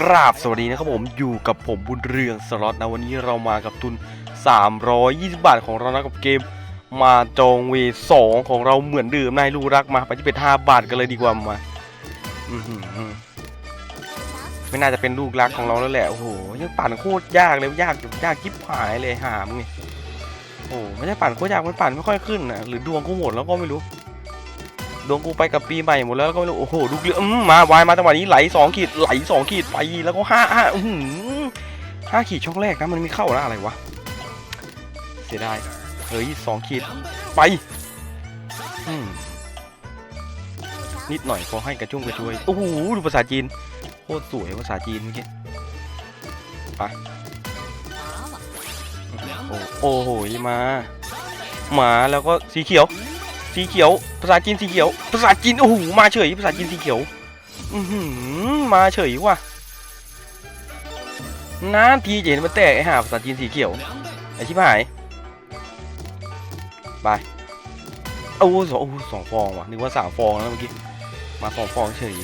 กราบสวัสดีนะครับผมอยู่กับผมบุญเรืองสล็อตนะวันนี้เรามากับทุน 320 บาทของเรานะกับเกม มาจองเวสองของเราเหมือนเดิมนายลูกรักมาไปที่เป็น 5 บาทกันเลยดีกว่ามาไม่น่าจะเป็นลูกรักของเราแล้วแหละโอ้โหยังปั่นโคตรยากเลยยากยากกิ๊บหายเลยหามไงโอ้ไม่ใช่ปั่นโคตรยากมันปั่นไม่ค่อยขึ้นนะหรือดวงกูหมดแล้วก็ไม่รู้ ดวงกูไปกับปีใหม่หมดแล้วก็ไม่รู้โอ้โหดูเรืออืมมาวายมาจังหวะนี้ไหลสองขีดไหลสองขีดไปแล้วก็ห้าห้าอื้ห้าขีดช่องแรกนะมันไม่เข้านะอะไรวะเสียดายเฮ้ยสองขีดไปอืมนิดหน่อยพอให้กระชุ่มกระชวยโอ้โหดูภาษาจีนโคตรสวยภาษาจีนเมื่อกี้ไปโอ้โอ้โหมามาแล้วก็สีเขียว สีเขียว ภาษาจีนสีเขียว ภาษาจีนโอ้โหมาเฉย ภาษาจีนสีเขียว อือหือมาเฉยว่ะนานทีเห็นมันแตกไอ้ห่าภาษาจีนสีเขียว ไอ้ชิบหายไปโอ้สองโอ้สองฟองว่ะนึกว่าสามฟองแล้วเมื่อกี้ มาสองฟองเฉย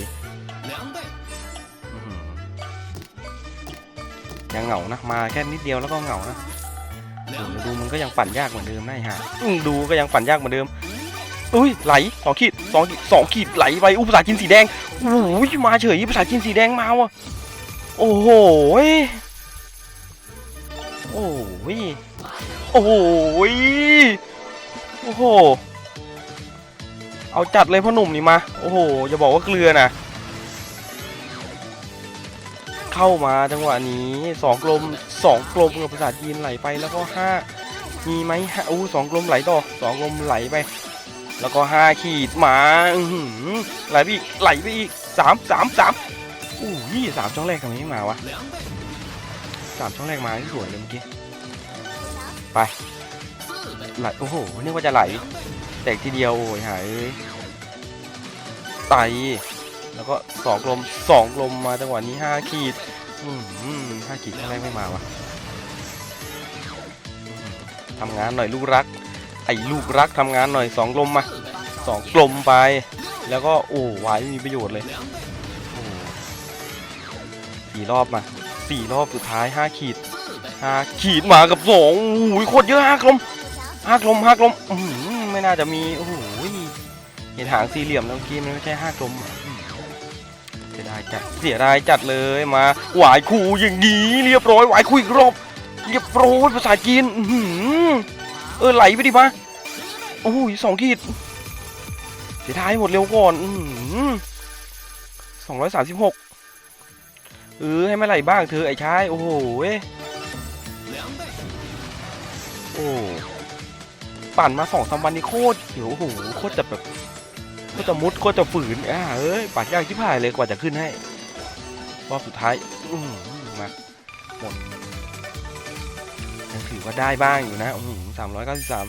ยังเหงานะ มาแค่นิดเดียวแล้วก็เหงานะดูมันก็ยังปั่นยากเหมือนเดิมนะไอ้ห่าดูก็ยังปั่นยากเหมือนเดิม อุ้ยไหลสองขีดสองขีดสองขีดไหลไปอุยภาษาจีนสีแดงโอ้ยมาเฉยภาษาจีนสีแดงมาว่ะโอ้โหโอ้ยโอ้ยโอ้โหเอาจัดเลยพ่อหนุ่มนี่มาโอ้โหอย่าบอกว่าเกลือนะเข้ามาจังหวะนี้สองกลมสองกลมกับภาษาจีนไหลไปแล้วก็ห้ามีไหมฮะอู้สองกลมไหลต่อสองกลมไหลไป แล้วก็ห้าขีดมาไหลไปอีกไหลไปอีกสามสามสามอู้ยี่สามช่องแรกทำไมไม่มาวะสามช่องแรกมาที่สวยเลยเมื่อกี้ไปไหลโอ้โหนึกว่าจะไหล แตกทีเดียวโอ้ยหายไตแล้วก็สองลมสองลมมาจังหวะนี้ห้าขีดอืมห้าขีดช่องแรกไม่มาวะทำงานหน่อยลูกรัก ไอ้ลูกรักทำงานหน่อยสองลมมาสองกลมไป แล้วก็โอ้วายไม่มีประโยชน์เลยสี่รอบมาสี่รอบสุดท้ายห้าขีดห้าขีดมากับสองโอ้ยโคตรเยอะห้ากลมห้ากลมห้ากลมอือหือไม่น่าจะมีโอ้โหเห็นหางสี่เหลี่ยมแล้วกี้มันไม่ใช่ห้ากลมเสียดายจัดเสียดายจัดเลยมาหวายคู่อย่างนี้เรียบร้อยหวายคู่อีกรอบเรียบร้อยภาษาจีนอื เออไหลไปดิมาโอ้ยสองขีดเสียดายหมดเร็วก่อนสองร้อยสามสิบหกเออให้ม่ไหลบ้างเธอไอ้ชายโอ้โหเว้ยโอ้ปั่นมาสองสามวันนี้โคตรเดี๋ยวโอ้โหโคตรจะแบบโคตรจะมุดโคตรจะฝืนอ่าเอ้ยปั่นยากชิบหายเลยกว่าจะขึ้นให้รอบสุดท้าย อือหือมาหมด ถือว่าได้บ้างอยู่นะสามร้อยเก้าสิบสาม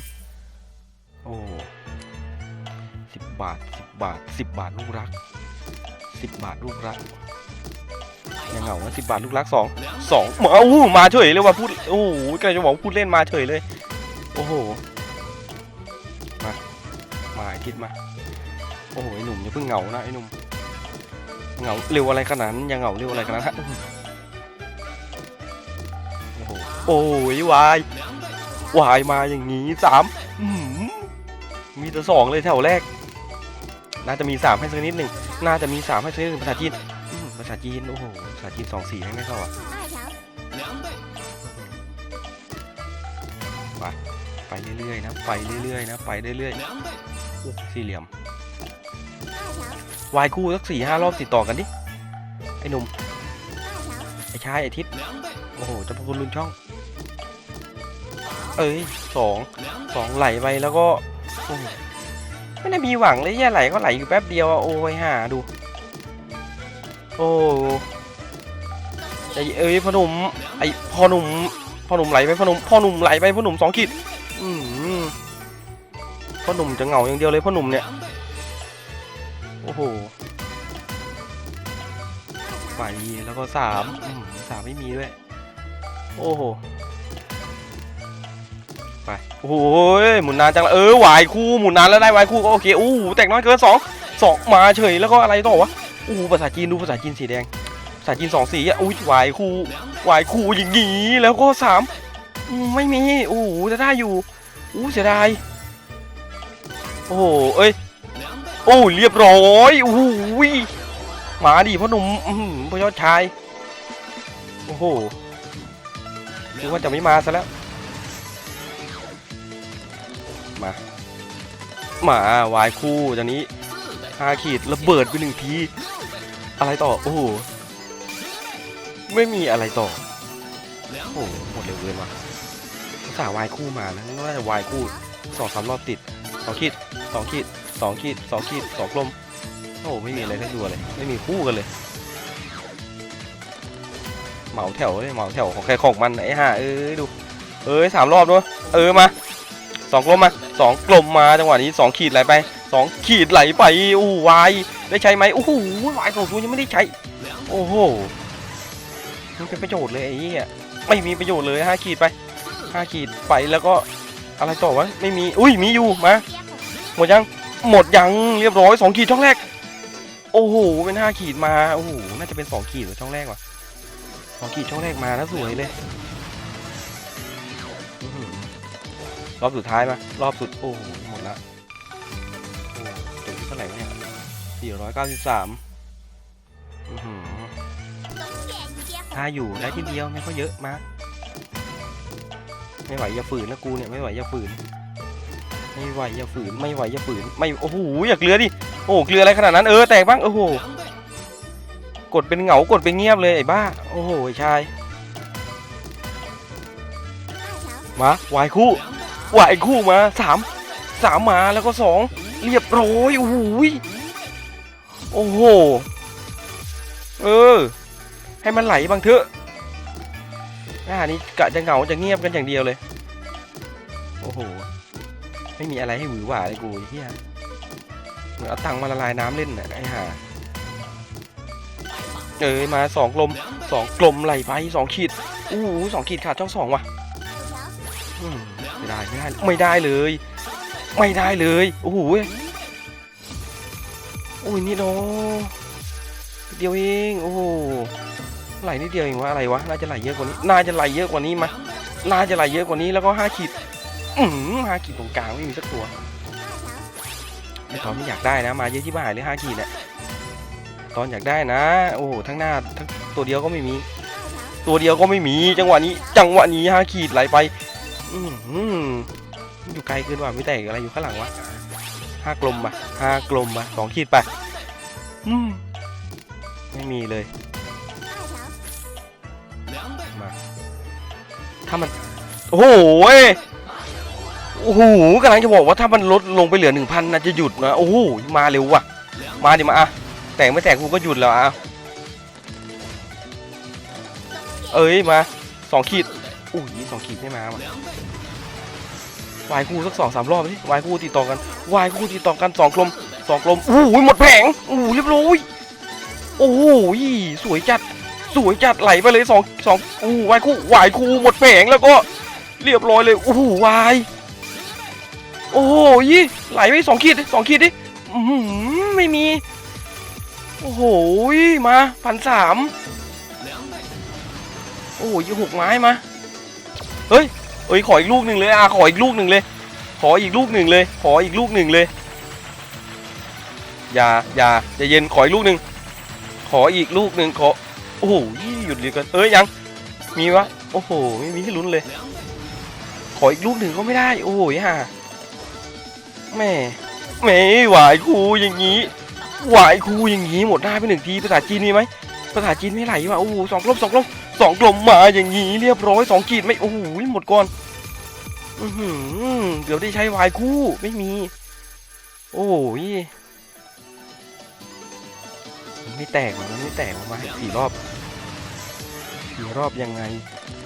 โอ้สิบบาทสิบบาทสิบบาทลูกรักสิบบาทลูกรักยังเหงาสิบบาทลูกรักสองสองมาโอ้มาเฉยเลยว่ะพูดโอ้โหกำลังจะบอกพูดเล่นมาเฉยเลย โอ้โหมามาไอ้ทิดมาโอ้โหไอ้หนุ่มอย่าเพิ่งเหงานะไอ้หนุ่มเหงาเร็วอะไรขนาดนั้นอยังเหงาเร็วอะไรขนาดนั้น โอ้ยวายวายมาอย่างนี้สามมีแต่สองเลยแถวแรก น่าจะมีสามให้สักนิดหนึ่งน่าจะมีสามให้สักนิดหนึ่งภาษาจีนภาษาจีนโอ้โหภาษาจีนสองสี่ให้ไม่เข้าอะไปไปเรื่อยๆนะไปเรื่อยๆนะไปเรื่อยๆสี่เหลี่ยมวายคู่สักสี่ห้ารอบติดต่อกันดิไอ้หนุ่มไอ้ชายไอ้ทิศ โอ้โหเจะพคุณลุนช่อง เอ้ยสองสองไหลไปแล้วก็ไม่ได้มีหวังเลยแย่ไหลก็ไหลอยู่แป๊บเดียวอะโอ้ยหาดู โอ้ใจเอ้ยพ่อหนุ่มไอพ่อหนุ่มพ่อหนุ่มไหลไปพ่อหนุ่มพ่อหนุ่มไหลไปพ่อหนุ่มสองขีดอืมพ่อหนุ่มจะเหงาอย่างเดียวเลยพ่อหนุ่มเนี่ย โอ้โหไปแล้วก็สามสามไม่มีด้วย โอ้โห ไป โอ้โหหมุนนานจังเลยเออ หวายคู่หมุนนานแล้วได้หวายคู่ก็โอเคอู้หูแตกน้อยเกินสองสองมาเฉยแล้วก็อะไรต่อวะอู้หูภาษาจีนดูภาษาจีนสีแดงสายจีนสองสีอะอุ้ยวายคู่วายคู่อย่างงี้แล้วก็สามอืมไม่มีโอ้จะได้อยู่อู้เสียดายโอ้โหเอ้ยโอ้เรียบร้อยโอ้โหมาดิพ่อหนุ่มพ่อยอดชายโอ้โห คิดว่าจะไม่มาซะแล้ว มา มาวายคู่ตอนนี้ห้าขีดระเบิดไปหนึ่งที อะไรต่อ โอ้โห ไม่มีอะไรต่อ โอ้โห หมดเร็วเกินว่ะอุตสาวายคู่มานะน่าจะวายคู่สองสามรอบติดสองขีดสองขีดสองขีดสองขีดสองกลมโอ้โหไม่มีอะไรให้ดูเลย ไม่มีคู่กันเลย เหมาแถวเลยเหมาแถวของใครของมันไอ้ห่าเอ้ยดู เอ้ยสามรอบด้วยเออมาสองกลมมาสองกลมมาจังหวะนี้สองขีดไหลไปสองขีดไหลไปโอ้วายได้ใช้ไหมโอ้โหวายสองตัวยังไม่ได้ใช้ โอ้โหมันเป็นประโยชน์เลยไอ้เหี้ยไม่มีประโยชน์เลยห้าขีดไปห้าขีดไปแล้วก็อะไรต่อวะไม่มีอุ้ยมีอยู่มาหมดยังหมดยังเรียบร้อยสองขีดช่องแรก โอ้โหเป็นห้าขีดมาโอ้โหน่าจะเป็นสองขีดหรือช่องแรกวะ สอขีดช่องแรกมาแล้วสวยเลยรอบสุดท้ายมารอบสุด โอ้โหหมดละโอ้จบที่เท่าไหร่เนี่ยสี่ร้อยเก้าสิบสามถ้าอยู่ได้ทีเดียวไม่ค่อยเยอะมากไม่ไหวอย่าฝืนนะกูเนี่ยไม่ไหวอย่าฝืน ไม่ไหวอย่าฝืน ไม่ไหวอย่าฝืน ไม่ โอ้โห อย่าเกลือดิ โอ้เกลืออะไรขนาดนั้น เออ แตกบ้าง โอ้โห ดเป็นเหงากดเป็นเงียบเลยไอ้บ้า โอ้โหชาย มาวายคู่วายคู่มาสามสามมาแล้วก็สองเรียบร้อยโอ้โหยโอ้โห เออ ให้มันไหลบางเถอะหน้านี้กะจะเหงาจะเงียบกันอย่างเดียวเลย โอ้โห ไม่มีอะไรให้หวือหวาเลยกูเฮียเหมือนเอาตังค์มาละลายน้ำเล่นนะไอ้ห่า เอ้ยมาสองกลมสองกลมไหลไปสองขีดอู้สองขีดขาดช่องสองว่ะไม่ได้ไม่ได้ไม่ได้เลย ไม่ได้เลยโอ้โหโอ้ยนี่โนนิดเดียวเองโอ้โหไหลนิดเดียวเองวะอะไรวะน่าจะไหลเยอะกว่านี้น่าจะไหลเยอะกว่านี้มาน่าจะไหลเยอะกว่านี้แล้วก็ห้าขีดอืมห้าขีดตรงกลางไม่มีสักตัวไอ้ตอไม่อยากได้นะมาเยอะที่บ้านเลยห้าขีดเนี่ย ตอนอยากได้นะ โอ้โหทั้งหน้าทั้งตัวเดียวก็ไม่มี ตัวเดียวก็ไม่มี จังหวะนี้ จังหวะนี้ห้าขีดไหลไป อืมอยู่ไกลเกินว่ะไม่แต่อะไรอยู่ข้างหลังวะห้ากลมปะห้ากลมปะสองขีดไปอืมไม่มีเลยมาถ้ามัน โอ้โหโอ้โหกำลังจะบอกว่าถ้ามันลดลงไปเหลือหนึ่งพันนะจะหยุดนะ โอ้โห มาเร็วว่ะ มาดิมาอะ แต่งไม่แต่งกูก็หยุดแล้วอะเอ้ยมาสองขีดอุ้ยสองขีดไม่มาว่ะวายคู่สักสองสามรอบสิวายคู่ติดต่อกันวายคู่ติดต่อกันสองกลมสองกลมอู้หูหมดแผงอู้เรียบร้อยโอ้โหสวยจัดสวยจัดไหลไปเลยสองสองอู้วายคู่วายคู่หมดแผงแล้วก็เรียบร้อยเลยโอ้วายโอ้ยไหลไปสองขีดสองขีดดิไม่มี โอ้โหมาพันสามโอ้โหยี่หกไม้มาเฮ้ยเอ้ยขออีกลูกหนึ่งเลยอะขออีกลูกหนึ่งเลย ขออีกลูกหนึ่งเลย ขออีกลูกหนึ่งเลย อย่าอย่าใจเย็นขออีกลูกหนึ่งขออีกลูกหนึ่งขอโอ้โหหยุดเลยกันเอ้ยยังมีวะโอ้โหไม่มีให้ลุ้นเลย ขออีกลูกหนึ่งก็ไม่ได้ โอ้โหฮ่าแม่แม่หวายครูอย่างนี้ หวายครูอย่างนี้หมดได้ไปหนึ่งทีภาษาจีนมีไหมภาษาจีนไม่ไหลวะโอ้โหสองกลมสองกลมสองกลมมาอย่างนี้เรียบร้อยสองขีดไม่โอ้โหหมดก่อนอือเดี๋ยวได้ใช้วายคู่ไม่มี โอ้ยมันไม่แตกวะมันไม่แตกออกมาสี่รอบสี่รอบยังไง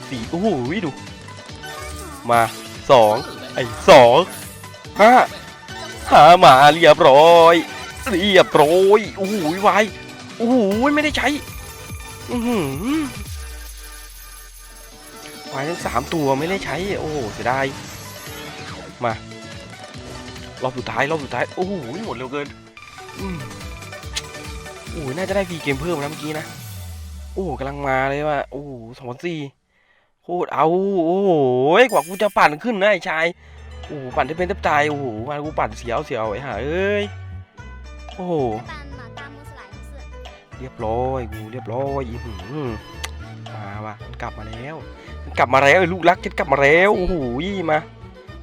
สี่โอ้โหดู มาสองไอ้สองห้าหามาเรียบร้อย เรียบร้อยโอ้โหวายโอ้โหไม่ได้ใช้อือหือวายทั้งสามตัวไม่ได้ใช้ โอ้โหเสียดายมารอบสุดท้ายรอบสุดท้ายโอ้โหหมดเร็วเกินอืมโอ้โหน่าจะได้ฟรีเกมเพิ่มนะเมื่อกี้นะโอ้กำลังมาเลยว่ะโอ้สองพันสี่โคตรเอาโอ้โหกว่ากูจะปั่นขึ้นนะไอ้ชายโอ้ปั่นได้เป็นแทบตายโอ้โหมากูปั่นเสียวเสียวไอ้ห่าเอ้ย โอ้เรียบร้อยกูเรียบร้อยอืมมาวะมันกลับมาแล้วมันกลับมาแล้วลูกรักฉันกลับมาแล้วโอ้โหมา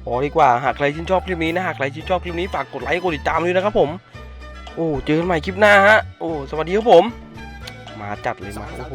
พอดีกว่าหากใครชื่นชอบคลิปนี้นะหากใครชื่นชอบคลิปนี้ฝากกดไลค์กดติดตามด้วยนะครับผม โอ้เจอกันใหม่คลิปหน้าฮะโอ้สวัสดีครับผม มาจัดเลยมาโอ้โห